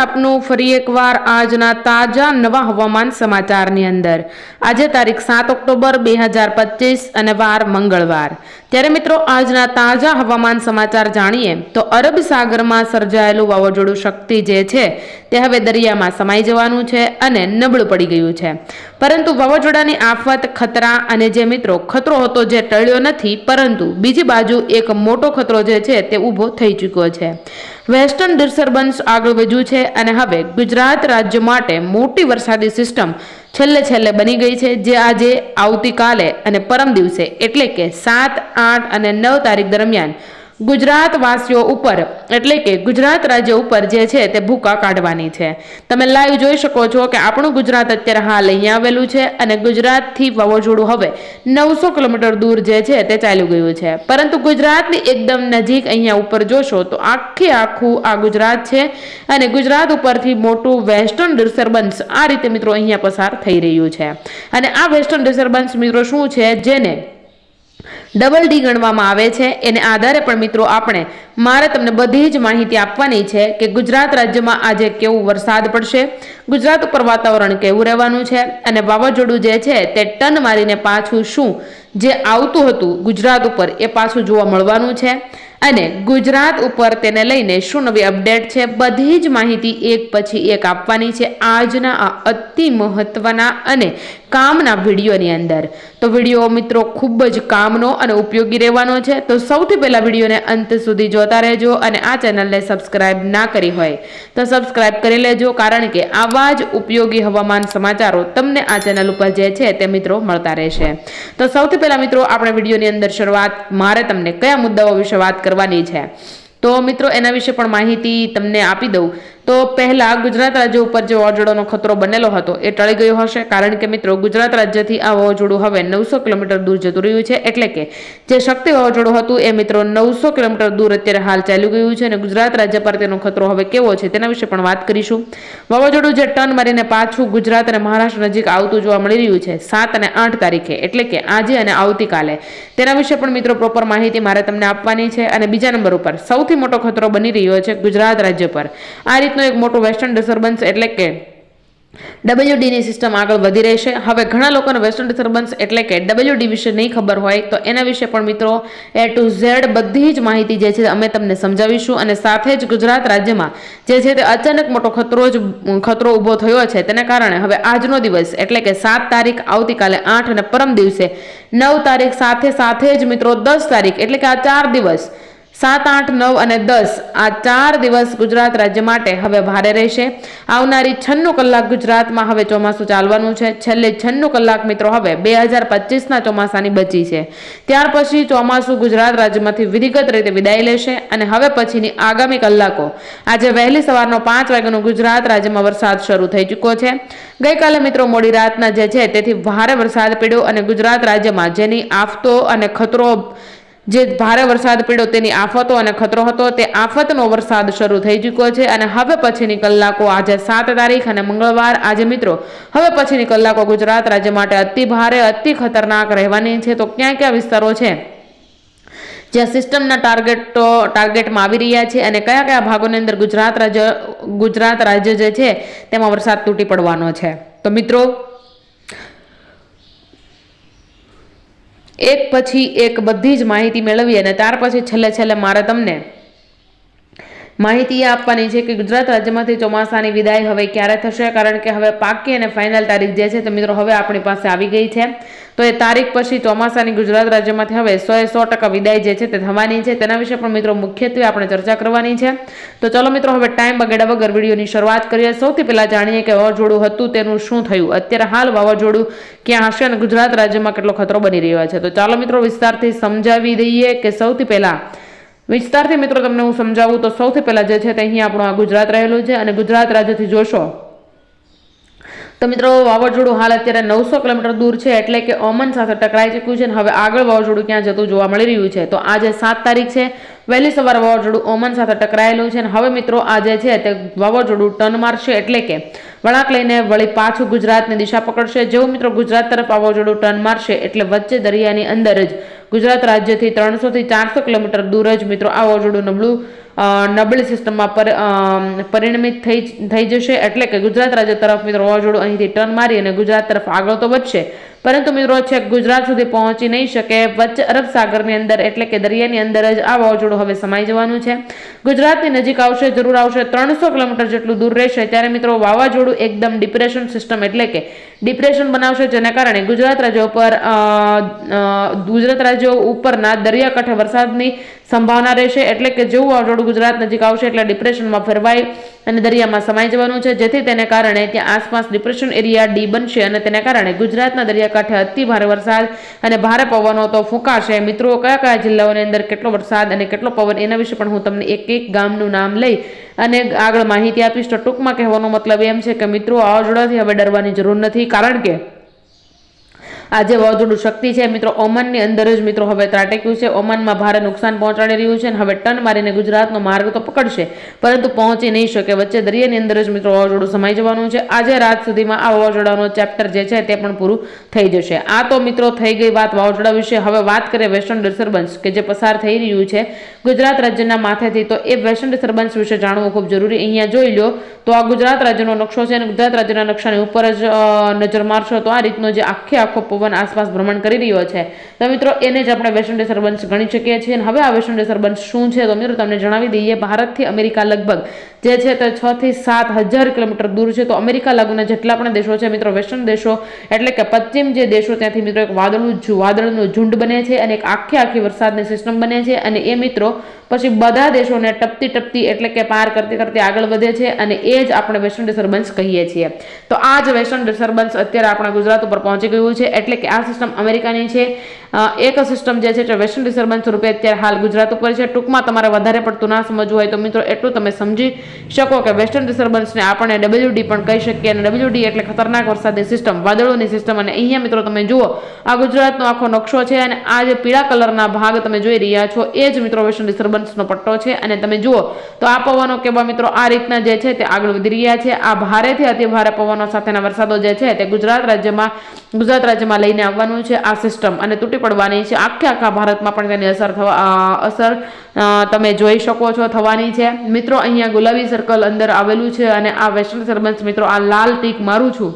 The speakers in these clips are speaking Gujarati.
આપનું ફરી એકવાર આજના તાજા નવા હવામાન સમાચારની અંદર. આજે તારીખ સાત ઓક્ટોબર બે હજાર પચીસ અને વાર મંગળવાર. ત્યારે મિત્રો, આજના તાજા હવામાન સમાચાર જાણીએ તો અરબ સાગરમાં સર્જાયેલું વાવાઝોડું શક્તિ જે છે, તે હવે દરિયામાં સમાઈ જવાનું છે અને નબળું પડી ગયું છે. પરંતુ વાવાઝોડાની આફત, ખતરા અને જે મિત્રો, ખતરો હતો જે ટળ્યો નથી, પરંતુ બીજી બાજુ એક મોટો ખતરો જે છે, તે ઊભો થઈ ચૂક્યો છે. વેસ્ટર્ન ડિસ્ટર્બન્સ આગળ વધ્યું છે અને હવે ગુજરાત રાજ્ય માટે મોટી વરસાદી સિસ્ટમ છેલ્લે છેલ્લે બની ગઈ છે, જે આજે આવતીકાલે અને પરમ દિવસે, એટલે કે સાત, આઠ અને નવ તારીખ દરમિયાન ગુજરાત વાસીઓ ઉપર, એટલે કે ગુજરાત રાજ્ય ઉપર જે છે તે ભૂકા કાઢવાની છે. તમે લાઈવ જોઈ શકો છો કે આપણું ગુજરાત અત્યારે હાલ અહીંયા આવેલું છે અને ગુજરાતથી વાવાઝોડું હવે નવસો કિલોમીટર દૂર જે છે તે ચાલ્યું ગયું છે. પરંતુ ગુજરાતની એકદમ નજીક અહીંયા ઉપર જોશો તો આખે આખું આ ગુજરાત છે અને ગુજરાત ઉપરથી મોટું વેસ્ટર્ન ડિસ્ટર્બન્સ આ રીતે મિત્રો અહીંયા પસાર થઈ રહ્યું છે. અને આ વેસ્ટર્ન ડિસ્ટર્બન્સ મિત્રો શું છે? જેને ડબલ ડી ગણવામાં આવે છે. એને આધારે પણ મિત્રો આપણે મારે તમને બધી જ માહિતી આપવાની છે કે ગુજરાત રાજ્યમાં આજે કેવું વરસાદ પડશે. ગુજરાત ઉપર વાતાવરણ કેવું રહેવાનું છે અને વાવાઝોડું જે છે તે ટન મારીને પાછું શું જે આવતું હતું ગુજરાત ઉપર એ પાછું જોવા મળવાનું છે. અને ગુજરાત ઉપર તેને લઈને શું નવી અપડેટ છે બધી જ માહિતી એક પછી એક આપવાની છે. આજના આ અતિ મહત્વના અને કામના વિડીયોની અંદર. તો વીડિયો મિત્રો ખૂબ જ કામનો અને ઉપયોગી રહેવાનો છે. તો સૌથી પહેલાં વિડીયોને અંત સુધી જોતા રહેજો અને આ ચેનલને સબસ્ક્રાઇબ ના કરી હોય તો સબસ્ક્રાઇબ કરી લેજો, કારણ કે આવા જ ઉપયોગી હવામાન સમાચારો તમને આ ચેનલ ઉપર જે છે તે મિત્રો મળતા રહેશે. તો સૌથી પહેલાં મિત્રો આપણે વિડીયોની અંદર શરૂઆત, મારે તમને કયા મુદ્દાઓ વિશે વાત કરવાની છે? તો મિત્રો એના વિશે પણ માહિતી તમને આપી દઉં. તો પહેલા ગુજરાત રાજ્ય ઉપર જે વાવાઝોડાનો ખતરો બનેલો હતો એ ટળી ગયો હશે. કારણ કે મિત્રો, ગુજરાત રાજ્યથી આ વાવાઝોડું હવે નવસો કિલોમીટર દૂર જતું રહ્યું છે. એટલે કે જે શક્તિ વાવાઝોડું હતું એ મિત્રો નવસો કિલોમીટર દૂર અત્યારે હાલ ચાલી ગયું છે અને ગુજરાત રાજ્ય પર તેનો ખતરો હવે કેવો છે તેના વિશે પણ વાત કરીશું. વાવાઝોડું જે ટર્ન મારીને પાછું ગુજરાત અને મહારાષ્ટ્ર નજીક આવતું જોવા મળી રહ્યું છે સાત અને આઠ તારીખે, એટલે કે આજે અને આવતીકાલે. તેના વિશે પણ મિત્રો પ્રોપર માહિતી મારે તમને આપવાની છે અને બીજા નંબર ઉપર સૌથી મોટો ખતરો બની રહ્યો છે ગુજરાત રાજ્ય પર. આ રીતનો એક મોટું વેસ્ટર્ન ડિસ્ટર્બન્સ એટલે કે ડબલ્યુડીની સિસ્ટમ આગળ વધી રહેશે હવે ઘણા લોકોને વેસ્ટર્ન ડિસ્ટર્બન્સ એટલે કે ડબલ્યુડી વિશે નહીં ખબર હોય તો એના વિશે પણ મિત્રો એ ટુ ઝેડ બધી જ માહિતી જે છે અમે તમને સમજાવીશું અને સાથે જ ગુજરાત રાજ્યમાં જે છે તે અચાનક મોટો ખતરો જ, ખતરો ઊભો થયો છે. તેના કારણે હવે આજનો દિવસ એટલે કે સાત તારીખ આવતીકાલે આઠ અને પરમ દિવસે નવ તારીખ સાથે સાથે જ મિત્રો દસ તારીખ એટલે કે આ ચાર દિવસ સાત, આઠ, નવ અને દસ આ ચાર દિવસ ગુજરાત રાજ્ય માટે હવે ભારે રહેશે. આવનારી છન્નું કલાક ગુજરાતમાં હવે ચોમાસું ચાલવાનું છે. છેલ્લે છન્નું કલાક મિત્રો હવે બે હજાર પચીસના ચોમાસાની બચી છે. ત્યાર પછી ચોમાસું ગુજરાત રાજ્યમાંથી વિધિગત રીતે વિદાય લેશે અને હવે પછીની આગામી કલાકો. આજે વહેલી સવારનો પાંચ વાગ્યાનો ગુજરાત રાજ્યમાં વરસાદ શરૂ થઈ ચૂક્યો છે. ગઈકાલે મિત્રો મોડી રાતના જે છે, તેથી ભારે વરસાદ પડ્યો અને ગુજરાત રાજ્યમાં જેની આફતો અને ખતરો જે ભારે વરસાદ પડ્યો તેની આફતો અને ખતરો હતો, તે આફતનો વરસાદ શરૂ થઈ ચૂક્યો છે અને હવે પછીની કલાકો આજે સાત તારીખ અને મંગળવાર. આજે મિત્રો, હવે પછીની કલાકો ગુજરાત રાજ્ય માટે અતિ ભારે, અતિ ખતરનાક રહેવાની છે. તો ક્યાં ક્યાં વિસ્તારો છે જ્યાં સિસ્ટમના ટાર્ગેટો, ટાર્ગેટમાં આવી રહ્યા છે અને કયા કયા ભાગોની અંદર ગુજરાત રાજ્ય ગુજરાત રાજ્ય જે છે, તેમાં વરસાદ તૂટી પડવાનો છે? તો મિત્રો એક પછી એક બધી જ માહિતી મેળવી અને ત્યાર પછી છેલ્લે છેલ્લે મારે તમને માહિતી આપવાની છે કે ગુજરાત રાજ્યમાંથી ચોમાસાની વિદાય હવે ક્યારે થશે? કારણ કે હવે પાકી અને ફાઇનલ તારીખ જે છે તે મિત્રો હવે આપણી પાસે આવી ગઈ છે. તો એ તારીખ પછી ચોમાસાની ગુજરાત રાજ્યમાંથી હવે સો એ સો ટકા વિદાય જે છે તે થવાની છે. તેના વિશે પણ મિત્રો મુખ્યત્વે આપણે ચર્ચા કરવાની છે. તો ચલો મિત્રો, હવે ટાઈમ બગાડ્યા વગર વિડીયોની શરૂઆત કરીએ. સૌથી પહેલાં જાણીએ કે વાવાઝોડું હતું તેનું શું થયું? અત્યારે હાલ વાવાઝોડું ક્યાં હશે અને ગુજરાત રાજ્યમાં કેટલો ખતરો બની રહ્યો છે? તો ચાલો મિત્રો વિસ્તારથી સમજાવી દઈએ કે સૌથી પહેલાં વિસ્તારથી મિત્રો તમને હું સમજાવું તો સૌથી પહેલાં જે છે તે અહીં આપણું આ ગુજરાત રહેલું છે અને ગુજરાત રાજ્યથી જોશો. તો મિત્રો, વાવાઝોડું હાલ અત્યારે નવસો કિલોમીટર દૂર છે એટલે કે ઓમન સાથે ટકરાઈ ચૂક્યું છે અને હવે આગળ વાવાઝોડું ક્યાં જતું જોવા મળી રહ્યું છે. તો આજે સાત તારીખ છે, વહેલી સવારે વાવાઝોડું ઓમન સાથે ટકરાયેલું છે અને હવે મિત્રો આજે છે તે વાવાઝોડું ટર્ન મારશે એટલે કે વળાંક લઈને વળી પાછું ગુજરાતની દિશા પકડશે. જેવું મિત્રો ગુજરાત તરફ વાવાઝોડું ટર્ન મારશે એટલે વચ્ચે દરિયાની અંદર જ ગુજરાત રાજ્યથી ત્રણસોથી ચારસો કિલોમીટર દૂર જ મિત્રો આ વાવાઝોડું નબળું નબળી સિસ્ટમમાં પર પરિણમિત થઈ થઈ જશે. એટલે કે ગુજરાત રાજ્ય તરફ મિત્રો વાવાઝોડું અહીંથી ટર્ન મારી અને ગુજરાત તરફ આગળ તો વધશે. પરંતુ મિત્રો છે, ગુજરાત સુધી પહોંચી નહીં શકે. વચ્ચે અરબ સાગરની અંદર એટલે કે દરિયાની અંદર જ આ વાવાઝોડું હવે સમાઈ જવાનું છે. ગુજરાતની નજીક આવશે, જરૂર આવશે ત્રણસો કિલોમીટર જેટલું દૂર રહેશે. ત્યારે મિત્રો વાવાઝોડું એકદમ ડિપ્રેશન સિસ્ટમ એટલે કે ડિપ્રેશન બનાવશે, જેના કારણે ગુજરાત રાજ્ય ઉપર ગુજરાત રાજ્યો ઉપરના દરિયાકાંઠે વરસાદની સંભાવના રહેશે એટલે કે જેવું વાવાઝોડું ગુજરાત નજીક આવશે એટલે ડિપ્રેશનમાં ફેરવાય અને દરિયામાં સમાઈ જવાનું છે. જેથી તેને કારણે ત્યાં આસપાસ ડિપ્રેશન એરિયા ડી બનશે અને તેને કારણે ગુજરાતના દરિયાકાંઠે અતિ ભારે વરસાદ અને ભારે પવનો તો ફૂંકાશે. મિત્રો, કયા કયા જિલ્લાઓની અંદર કેટલો વરસાદ અને કેટલો પવન એના વિશે પણ હું તમને એક એક ગામનું નામ લઈ અને આગળ માહિતી આપીશ. તો ટૂંકમાં કહેવાનો મતલબ એમ છે કે મિત્રો વાવાઝોડાથી હવે ડરવાની જરૂર નથી. કારણ કે આ જે વાવાઝોડું શક્તિ છે. મિત્રો, ઓમાનની અંદર જ મિત્રો હવે ત્રાટક્યું છે. ઓમાનમાં ભારે નુકસાન પહોંચાડી રહ્યું છે અને હવે ટન મારીને ગુજરાતનો માર્ગ તો પકડશે, પરંતુ પહોંચી નહીં શકે. વચ્ચે દરિયાની અંદર જ મિત્રો વાવાઝોડું સમાઈ જવાનું છે. આજે રાત સુધીમાં આ વાવાઝોડાનો ચેપ્ટર જે છે તે પણ પૂરું થઈ જશે. આ તો મિત્રો થઈ ગઈ વાત વાવાઝોડા વિશે. હવે વાત કરીએ વેસ્ટર્ન ડિસ્ટર્બન્સ કે જે પસાર થઈ રહ્યું છે. ગુજરાત રાજ્યના માથેથી તો એ વેસ્ટર્ન ડિસ્ટર્બન્સ વિશે જાણવું ખૂબ જરૂરી. અહીંયા જોઈ લો તો આ ગુજરાત રાજ્યનો નકશો છે અને ગુજરાત રાજ્યના નકશાની ઉપર જ નજર મારશો તો આ રીતનો જે આખે આખો પવન આસપાસ ભ્રમણ કરી રહ્યો છે. તો મિત્રો, એને જ આપણે વેસ્ટર્ન ડિસ્ટર્બન્સ ગણી શકીએ છીએ. અને હવે આ વેસ્ટર્ન બંશ શું છે? તો મિત્રો, તમને જણાવી દઈએ, ભારતથી અમેરિકા લગભગ જે છે તે થી સાત હજાર કિલોમીટર દૂર છે. તો અમેરિકા લાગુના જેટલા પણ દેશો છે, મિત્રો વેસ્ટર્ન દેશો, એટલે કે પશ્ચિમ જે દેશો ત્યાંથી મિત્રો, એક વાદળનું વાદળનું ઝુંડ બને છે અને એક આખી આખી વરસાદની સિસ્ટમ બને છે. અને એ મિત્રો, પછી બધા દેશોને ટપતી ટપતી એટલે કે પાર કરતી કરતી આગળ વધે છે અને એ જ આપણે વેસ્ટર્ન ડિસર્બન્સ કહીએ છીએ. તો આ જ વેસ્ટર્ન ડિસર્બન્સ અત્યારે આપણા ગુજરાત ઉપર પહોંચી ગયું છે. એટલે કે આ સિસ્ટમ અમેરિકાની છે. અ, એક સિસ્ટમ જે છે તે વેસ્ટર્ન ડિસ્ટર્બન્સ રૂપે અત્યારે હાલ ગુજરાત ઉપર છે. ટૂંકમાં તમારે વધારે પડતું ના સમજવું હોય તો મિત્રો એટલું તમે સમજી શકો કે વેસ્ટર્ન ડિસ્ટર્બન્સને આપણે ડબલ્યુડી પણ કહી શકીએ અને ડબલ્યુડી એટલે ખતરનાક વરસાદની સિસ્ટમ વાદળોની સિસ્ટમ અને અહીંયા મિત્રો તમે જુઓ આ ગુજરાતનો આખો નકશો છે અને આ જે પીળા કલરના ભાગ તમે જોઈ રહ્યા છો એ જ મિત્રો વેસ્ટર્ન ડિસ્ટર્બન્સનો પટ્ટો છે. અને તમે જુઓ તો આ પવનો કેવા મિત્રો આ રીતના જે છે તે આગળ વધી રહ્યા છે. આ ભારેથી અતિભારે પવનો સાથેના વરસાદો જે છે તે ગુજરાત રાજ્યમાં ગુજરાત રાજ્યમાં લઈને આવવાનું છે આ સિસ્ટમ અને તૂટી પડવાની છે. આખે આખા ભારતમાં પણ તેની અસર થવા અસર તમે જોઈ શકો છો થવાની છે. મિત્રો, અહીંયા ગુલાબી સર્કલ અંદર આવેલું છે અને આ વેસ્ટર્ન ડિસ્ટર્બન્સ મિત્રો, આ લાલ ટીક મારું છું.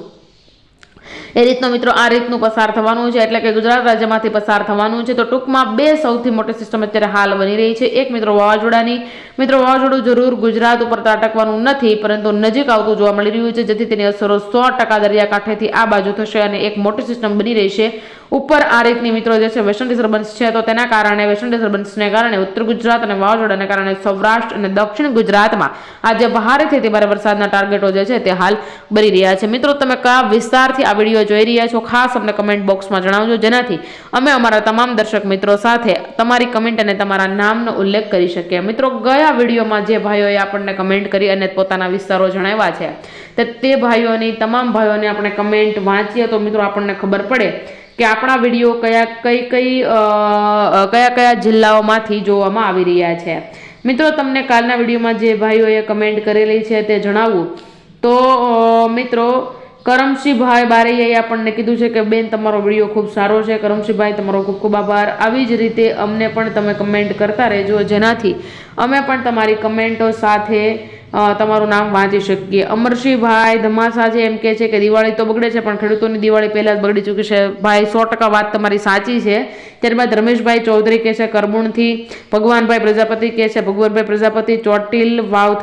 એ રીતનો મિત્રો આ રીતનું પસાર થવાનું છે. એટલે કે ગુજરાત રાજ્યમાંથી પસાર થવાનું છે. તો ટૂંકમાં બે સૌથી મોટી સિસ્ટમ અત્યારે હાલ બની રહી છે. એક મિત્રો વાવાઝોડાની. મિત્રો વાવાઝોડું જરૂર ગુજરાત ઉપર ત્રાટકવાનું નથી, પરંતુ નજીક આવતું જોવા મળી રહ્યું છે. જેથી તેની અસરો સો ટકા દરિયાકાંઠેથી આ બાજુ થશે અને એક મોટી સિસ્ટમ બની રહી છે. ઉપર આ રીતની મિત્રો જે છે વેસ્ટર્ન ડિસ્ટર્બન્સ છે, તો તેના કારણે વેસ્ટર્ન ડિસ્ટર્બન્સને કારણે ઉત્તર ગુજરાત અને વાવાઝોડાને કારણે સૌરાષ્ટ્ર અને દક્ષિણ ગુજરાતમાં આજે ભારેથી અતિ ભારે વરસાદના ટાર્ગેટો જે છે તે હાલ બની રહ્યા છે. મિત્રો, તમે કયા વિસ્તારથી વીડિયો જોઈ રહ્યા છો, ખાસ અમને કમેન્ટ બોક્સમાં જણાવજો. જેનાથી અમે અમારા તમામ દર્શક મિત્રો સાથે તમારી કમેન્ટ અને તમારા નામનો ઉલ્લેખ કરી શકીએ. મિત્રો, ગયા વિડીયોમાં જે ભાઈઓએ આપણને કમેન્ટ કરી અને પોતાના વિસ્તારો જણાવ્યા છે, તે તે ભાઈઓની, તમામ ભાઈઓને આપણે કમેન્ટ વાંચીએ તો મિત્રો આપણને ખબર પડે કે આપણા વીડિયો કયા, કઈ કઈ કયા કયા જિલ્લાઓમાંથી જોવામાં આવી રહ્યા છે. મિત્રો, તમને કાલના વિડીયોમાં જે ભાઈઓએ કમેન્ટ કરેલી છે તે જણાવવું તો મિત્રો કરમશીભાઈ બારૈયાએ આપણને કીધું છે કે, બેન, તમારો વીડિયો ખૂબ સારો છે. કરમશીભાઈ, તમારો ખૂબ ખૂબ આભાર. આવી જ રીતે અમને પણ તમે કમેન્ટ કરતા રહેજો. જેનાથી અમે પણ તમારી કમેન્ટો સાથે તમારું નામ વાંચી શકીએ. અમરસિંહભાઈ ધમાસા છે એમ કે છે કે, દિવાળી તો બગડે છે, પણ ખેડૂતોની દિવાળી પહેલાં જ બગડી ચૂકી છે. ભાઈ, સો વાત તમારી સાચી છે. ત્યારબાદ રમેશભાઈ ચૌધરી કહે છે કરબુણથી ભગવાનભાઈ પ્રજાપતિ કહે છે. ભગવાનભાઈ પ્રજાપતિ ચોટીલ વાવ